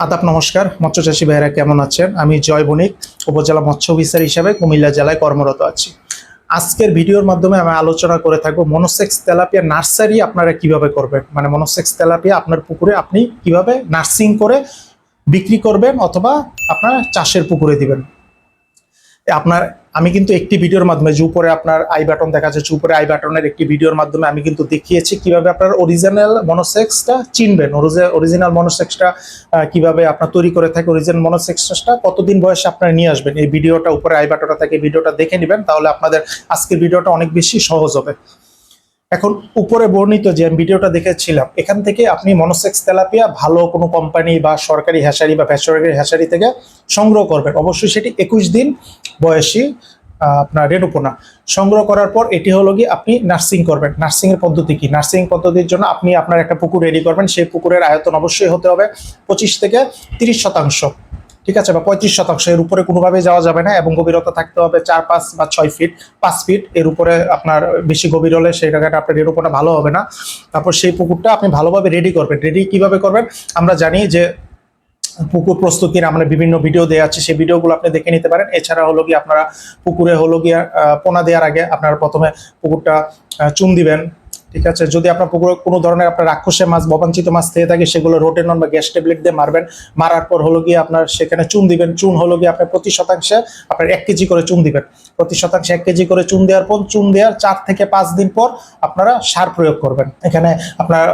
আদাব নমস্কার মৎস্য চাষী ভাইয়েরা কেমন আছেন? আমি জয় বণিক, উপজেলা মৎস্য অফিসার হিসাবে কুমিল্লা জেলায় কর্মরত আছি। আজকের ভিডিওর মাধ্যমে আমি আলোচনা করে থাকব মনোসেক্স তেলাপিয়া নার্সারি আপনারা কীভাবে করবেন? মানে মনোসেক্স তেলাপিয়া আপনার পুকুরে আপনি কীভাবে নার্সিং করে বিক্রি করবেন অথবা আপনার চাষের পুকুরে দিবেন। আপনার আমি কিন্তু একটি ভিডিওর মাধ্যমে, যে উপরে আপনার আই বাটন দেখা যাচ্ছে, উপরে আই বাটনের একটি ভিডিওর মাধ্যমে আমি কিন্তু দেখিয়েছি কীভাবে আপনার অরিজিনাল মনোসেক্সটা চিনবেন অরিজিনাল মনোসেক্সটা কীভাবে আপনার তৈরি করে থাকে অরিজিনাল মনোসেক্সটা কতদিন বয়সে আপনার নিয়ে আসবেন। এই ভিডিওটা উপরে আই বাটনটা থাকে ভিডিওটা দেখে নেবেন, তাহলে আপনাদের আজকের ভিডিওটা অনেক বেশি সহজ হবে। এখন উপরে বর্ণিত যে ভিডিওটা দেখেছিলাম, এখান থেকে আপনি মনোসেক্স তেলাপিয়া ভালো কোনো কোম্পানি বা সরকারি হ্যাসারি বা বেসরকারি হ্যাসারি থেকে সংগ্রহ করবেন। অবশ্যই সেটি একুশ দিন বয়সী আপনার রেণুপোনা। সংগ্রহ করার পর এটি হলো কি আপনি নার্সিং করবেন। নার্সিং এর পদ্ধতি কি? নার্সিং পদ্ধতির জন্য আপনি আপনার একটা পুকুর রেডি করবেন। সেই পুকুরের আয়তন অবশ্যই হতে হবে পঁচিশ থেকে তিরিশ শতাংশ। ঠিক আছে? বা পঁয়ত্রিশ শতাংশ, এর উপরে কোনোভাবেই যাওয়া যাবে না এবং গভীরতা থাকতে হবে চার, পাঁচ বা ছয় ফিট পাঁচ ফিট এর উপরে আপনার বেশি গভীর হলে সেই জায়গাটা আপনার রেণুপোনা ভালো হবে না। তারপর সেই পুকুরটা আপনি ভালোভাবে রেডি করবেন। রেডি কীভাবে করবেন? আমরা জানি যে পুকুর প্রস্তুতির আমরা বিভিন্ন ভিডিও দেওয়া আছে। সেই ভিডিওগুলো আপনি দেখে নিতে পারেন। এছাড়া হলো কি আপনারা পুকুরে হলো গিয়ে পোনা দেওয়ার আগে আপনারা প্রথমে পুকুরটা চুন দিবেন। ঠিক আছে? যদি আপনার পুকুরে কোনো ধরনের আপনার রাক্ষসে মাছ ববাঞ্চিত মাছ থেকে থাকে, সেগুলো রোটেনন বা গ্যাস ট্যাবলেট দিয়ে মারবেন। মারার পর হলো গিয়ে আপনার সেখানে চুন দিবেন। চুন হলো গিয়ে আপনার প্রতি শতাংশে আপনার এক কেজি করে চুন দিবেন। প্রতি শতাংশে এক কেজি করে চুন দেওয়ার পর, চুন দেওয়ার চার থেকে পাঁচ দিন পর আপনারা সার প্রয়োগ করবেন। এখানে আপনার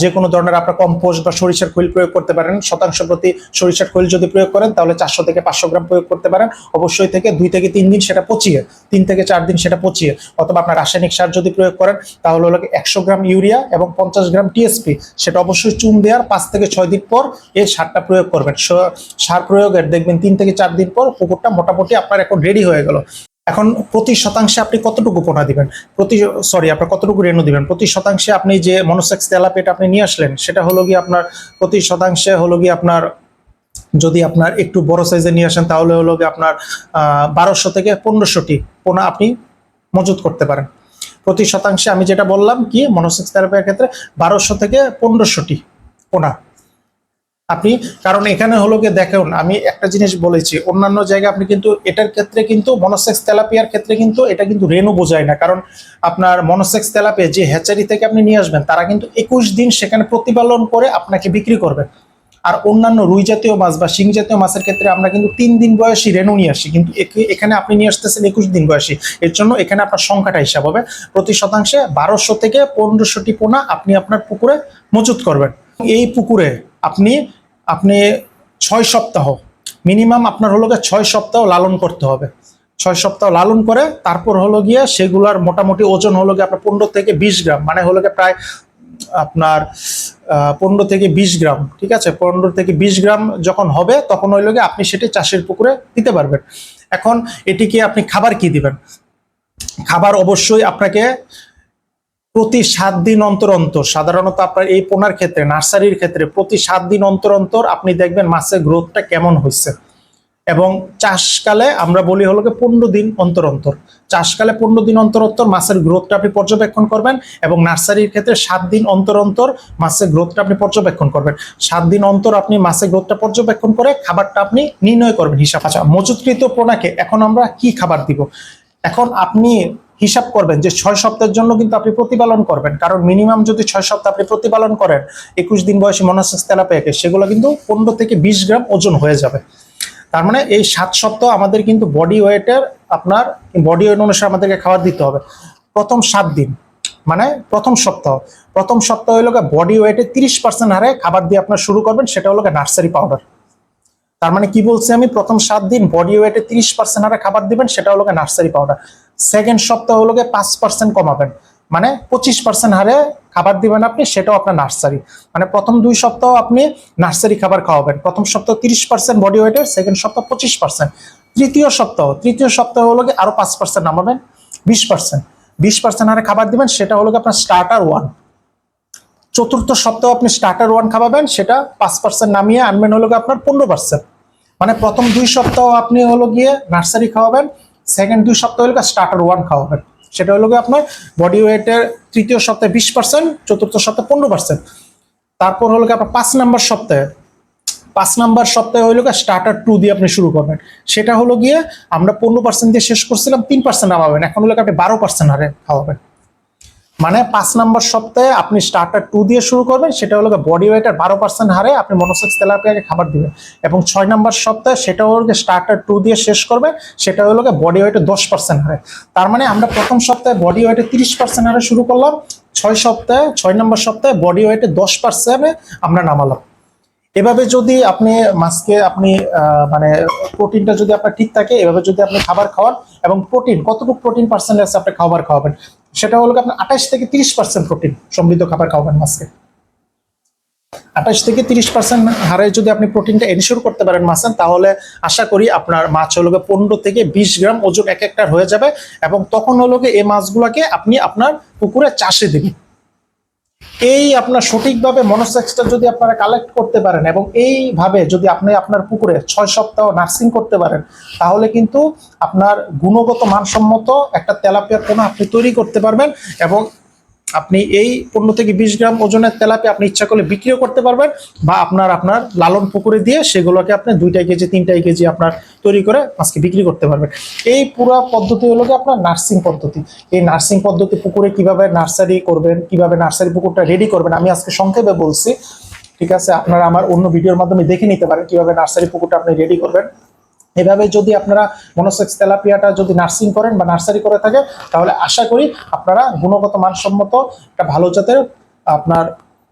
যে কোনো ধরনের আপনার কম্পোস্ট বা সরিষার খৈল প্রয়োগ করতে পারেন। শতাংশ প্রতি সরিষার খৈল যদি প্রয়োগ করেন, তাহলে চারশো থেকে পাঁচশো গ্রাম প্রয়োগ করতে পারেন। অবশ্যই থেকে দুই থেকে তিন দিন সেটা পচিয়ে, তিন থেকে চার দিন সেটা পচিয়ে, অথবা আপনার রাসায়নিক সার যদি প্রয়োগ করেন, তাহলে হলো একশো গ্রাম ইউরিয়া এবং পঞ্চাশ গ্রাম টিএসপি, সেটা অবশ্যই চুন দেওয়ার পাঁচ থেকে ছয় দিন পর এই সারটা প্রয়োগ করবেন। সার প্রয়োগের দেখবেন তিন থেকে চার দিন পর পুকুরটা মোটামুটি আপনার এখন রেডি হয়ে গেল। এখন প্রতি শতাংশে আপনি কতটুকু পোনা দিবেন? প্রতি সরি আপনার কতটুকু রেণু দিবেন? প্রতি শতাংশে আপনি যে মনোসেক্স তেলাপিটা আপনি নিয়ে আসলেন, সেটা হলো গিয়ে আপনার প্রতি শতাংশে হলো গিয়ে আপনার, যদি আপনার একটু বড় সাইজে নিয়ে আসেন, তাহলে হলো গিয়ে আপনার বারোশো থেকে পনেরোশোটি পোনা আপনি মজুত করতে পারেন। প্রতি শতাংশে আমি যেটা বললাম কি মনোসেক্স থেরাপির ক্ষেত্রে বারোশো থেকে পনেরোশোটি পোনা আপনি, কারণ এখানে হলো গিয়ে দেখুন, আমি একটা জিনিস বলেছি, অন্যান্য জায়গায় আপনি কিন্তু এটার ক্ষেত্রে কিন্তু মনোসেক্স তেলাপিয়ার ক্ষেত্রে কিন্তু এটা কিন্তু রেনু বোঝায় না। কারণ আপনার মনোসেক্স তেলাপিয়া যে হ্যাচারি থেকে আপনি নিয়ে আসবেন, তারা কিন্তু একুশ দিন সেখানে প্রতিপালন করে আপনাকে বিক্রি করবে। আর অন্যান্য রুই জাতীয় মাছ বা শিং জাতীয় মাছের ক্ষেত্রে আমরা কিন্তু তিন দিন বয়সী রেনু নিয়ে আসি। কিন্তু এখানে আপনি নিয়ে আসতেছেন একুশ দিন বয়সী। এর জন্য এখানে আপনার সংখ্যাটা হিসাব হবে। প্রতি শতাংশে বারোশো থেকে পনেরোশোটি পোনা আপনি আপনার পুকুরে মজুত করবেন। এই পুকুরে আপনি আপনি ছয় সপ্তাহ, মিনিমাম আপনার হলো গিয়ে ছয় সপ্তাহ লালন করতে হবে। ছয় সপ্তাহ লালন করে তারপর হলো গিয়ে সেগুলার মোটামুটি ওজন হলো গিয়ে আপনার পনেরো থেকে বিশ গ্রাম মানে হলো গিয়ে প্রায় আপনার পনেরো থেকে বিশ গ্রাম, ঠিক আছে? পনেরো থেকে বিশ গ্রাম যখন হবে, তখন হইল গিয়ে আপনি সেটি চাষের পুকুরে দিতে পারবেন। এখন এটিকে আপনি খাবার কি দিবেন? খাবার অবশ্যই আপনাকে প্রতি সাত দিন অন্তর অন্তর, সাধারণত আপনার এই পোনার ক্ষেত্রে, নার্সারির ক্ষেত্রে প্রতি সাত দিন অন্তর অন্তর আপনি দেখবেন মাছের গ্রোথটা কেমন হয়েছে এবং চাষকালে আমরা বলি হলো পনেরো দিন অন্তর অন্তর। চাষকালে পনেরো দিন অন্তর অন্তর মাছের গ্রোথটা আপনি পর্যবেক্ষণ করবেন এবং নার্সারির ক্ষেত্রে সাত দিন অন্তর অন্তর মাছের গ্রোথটা আপনি পর্যবেক্ষণ করবেন। সাত দিন অন্তর আপনি মাছের গ্রোথটা পর্যবেক্ষণ করে খাবারটা আপনি নির্ণয় করবেন হিসাব। আচ্ছা মজুতকৃত পোনাকে এখন আমরা কি খাবার দিব? এখন আপনি হিসাব করবেন যে ছয় সপ্তাহের জন্য কিন্তু আপনি প্রতিপালন করবেন। কারণ মিনিমাম যদি ছয় সপ্তাহ আপনি প্রতিপালন করেন, একুশ দিন বয়সী মনোসেক্স তেলাপিয়াকে, সেগুলো কিন্তু পনেরো থেকে বিশ গ্রাম ওজন হয়ে যাবে। তার মানে এই সাত সপ্তাহ আমাদের কিন্তু বডি ওয়েটের আপনার বডি ওয়েট অনুসারে আমাদেরকে খাবার দিতে হবে। প্রথম সাত দিন মানে প্রথম সপ্তাহ। প্রথম সপ্তাহ হলো বডি ওয়েটে তিরিশ পার্সেন্ট হারে খাবার দিয়ে আপনার শুরু করবেন, সেটা হলো নার্সারি পাউডার তার মানে কি বলছি আমি? প্রথম সাত দিন বডি ওয়েটে তিরিশ পার্সেন্ট হারে খাবার দিবেন, সেটা হলো নার্সারি পাউডার সেকেন্ড সপ্তাহ হলো পাঁচ পার্সেন্ট কমাবেন। মানে পঁচিশ পার্সেন্ট হারে খাবার দিবেন আপনি, সেটাও আপনার নার্সারি মানে প্রথম দুই সপ্তাহ আপনি নার্সারি খাবার খাওয়াবেন। প্রথম সপ্তাহ তিরিশ পার্সেন্ট বডি ওয়েটের সেকেন্ড সপ্তাহ পঁচিশ পার্সেন্ট তৃতীয় সপ্তাহ তৃতীয় সপ্তাহ হলো গিয়ে আরও পাঁচ পার্সেন্ট নামাবেন, বিশ পার্সেন্ট বিশ পার্সেন্ট হারে খাবার দিবেন, সেটা হলো আপনার স্টার্টার ওয়ান চতুর্থ সপ্তাহ আপনি স্টার্টার ওয়ান খাওয়াবেন, সেটা পাঁচ পার্সেন্ট নামিয়ে আনবেন হলো আপনার পনেরো পার্সেন্ট মানে প্রথম দুই সপ্তাহ আপনি হলো গিয়ে নার্সারি খাওয়াবেন সেকেন্ড দুই সপ্তাহ হলো স্টার্টার ওয়ান খাওয়াবেন। সেটা হলো আপনার বডি ওয়েটের তৃতীয় সপ্তাহে বিশ পার্সেন্ট চতুর্থ সপ্তাহে পনেরো পার্সেন্ট তারপর হলো আপনার পাঁচ নাম্বার সপ্তাহে, পাঁচ নাম্বার সপ্তাহে হইল স্টার্টার টু দিয়ে আপনি শুরু করবেন। সেটা হলো গিয়ে আমরা পনেরো পার্সেন্ট দিয়ে শেষ করছিলাম, তিন পার্সেন্ট নামাবেন, এখন হলো আপনি বারো পার্সেন্ট হারে খাওয়াবেন। মানে পাঁচ নম্বর সপ্তাহে আপনি স্টার্টার টু দিয়ে শুরু করবেন, সেটা হলো বডি ওয়েটের বারো পার্সেন্ট হারে আপনি মনোসেক্স তেলাপিয়াকে খাবার দিবেন। এবং ছয় নম্বর সপ্তাহে সেটা হলো স্টার্টার টু দিয়ে শেষ করবে, সেটা হলো বডি ওয়েটের দশ পার্সেন্ট হারে। তার মানে আমরা প্রথম সপ্তাহে বডি ওয়েটে তিরিশ পার্সেন্ট হারে শুরু করলাম, ছয় সপ্তাহে, ছয় নম্বর সপ্তাহে বডি ওয়েটে দশ পার্সেন্টে আমরা নামালাম। এভাবে যদি আপনি মাছকে আপনি মানে প্রোটিনটা যদি আপনার ঠিক থাকে, এভাবে যদি আপনি খাবার খাওয়ান, এবং প্রোটিন কতটুকু প্রোটিন পার্সেন্ট আছে আপনি খাবার খাওয়াবেন? সেটা হলো আপনার আঠাশ থেকে তিরিশ পার্সেন্ট প্রোটিন সমৃদ্ধ খাবার খাওয়াবেন মাছকে। আঠাশ থেকে তিরিশ পার্সেন্ট হারে যদি আপনি প্রোটিনটা এনশিওর করতে পারেন মাছের, তাহলে আশা করি আপনার মাছ হলো পনেরো থেকে বিশ গ্রাম ওজন এক একটার হয়ে যাবে এবং তখন হলো এই মাছগুলোকে আপনি আপনার পুকুরে চাষে দিবেন। এই আপনার সঠিকভাবে মনোসেক্সটা যদি আপনারা কালেক্ট করতে পারেন এবং এইভাবে যদি আপনি আপনার পুকুরে ছয় সপ্তাহ নার্সিং করতে পারেন, তাহলে কিন্তু আপনার গুণগত মানসম্মত একটা তেলাপিয়ার পোনা আপনি তৈরি করতে পারবেন এবং আপনি এই পনেরো থেকে বিশ গ্রাম ওজনের তেলাপি আপনি ইচ্ছা করলে বিক্রিও করতে পারবেন বা আপনার আপনার লালন পুকুরে দিয়ে সেগুলোকে আপনি দুইটাই কেজি তিনটাই কেজি আপনার তৈরি করে মাছকে বিক্রি করতে পারবেন। এই পুরো পদ্ধতি হলো আপনার নার্সিং পদ্ধতি। এই নার্সিং পদ্ধতি পুকুরে কীভাবে নার্সারি করবেন, কীভাবে নার্সারি পুকুরটা রেডি করবেন, আমি আজকে সংক্ষেপে বলছি। ঠিক আছে? আপনারা আমার অন্য ভিডিওর মাধ্যমে দেখে নিতে পারেন কীভাবে নার্সারি পুকুরটা আপনি রেডি করবেন। এভাবে যদি আপনারা মনোসেক্স তেলাপিয়াটা যদি নার্সিং করেন বা নার্সারি করে থাকে, তাহলে আশা করি আপনারা গুণগত মানসম্মত একটা ভালো জাতের আপনার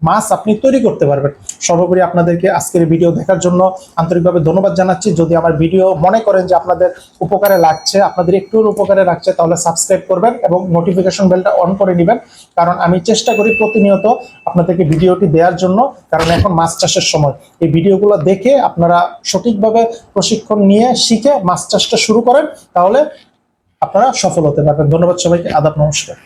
মাছ আপনি তৈরি করতে পারবেন। সর্বোপরি আপনাদেরকে আজকের ভিডিও দেখার জন্য আন্তরিকভাবে ধন্যবাদ জানাচ্ছি। যদি আমার ভিডিও মনে করেন যে আপনাদের উপকারে লাগছে, আপনাদের একটু উপকারে লাগছে, তাহলে সাবস্ক্রাইব করবেন এবং নোটিফিকেশন বেলটা অন করে নেবেন। কারণ আমি চেষ্টা করি প্রতিনিয়ত আপনাদেরকে ভিডিওটি দেওয়ার জন্য, কারণ এখন মাছ চাষের সময়। এই ভিডিওগুলো দেখে আপনারা সঠিকভাবে প্রশিক্ষণ নিয়ে শিখে মাছ চাষটা শুরু করেন, তাহলে আপনারা সফল হতে পারবেন। ধন্যবাদ সবাইকে, আদাব নমস্কার।